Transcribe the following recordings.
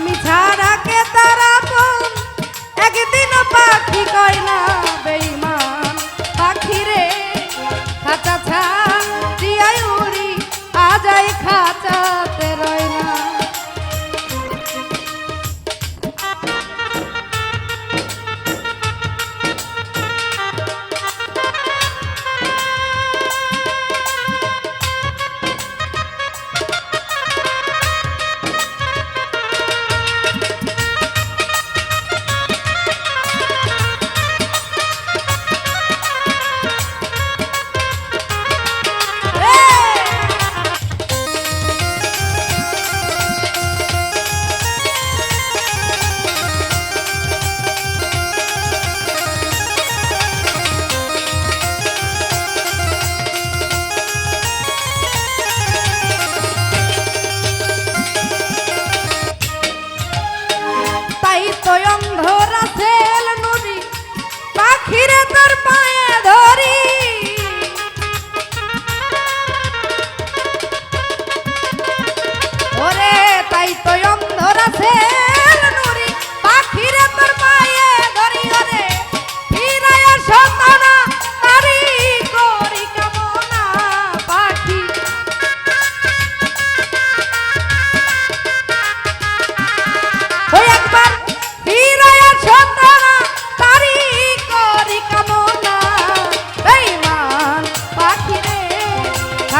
me Chao.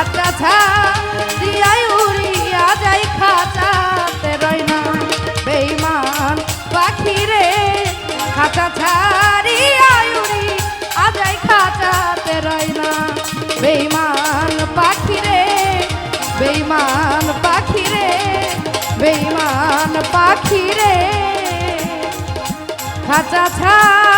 খাঁচা ছাড়িয়াই উড়িয়া যাই খাঁচাতে রয় না বেইমান পাখি রে খাঁচা ছাড়িয়াই উড়ি আজাই খাঁচাতে রয় না বেইমান পাখি রে বেইমান পাখি রে বেইমান পাখি রে খাঁচা ছাড়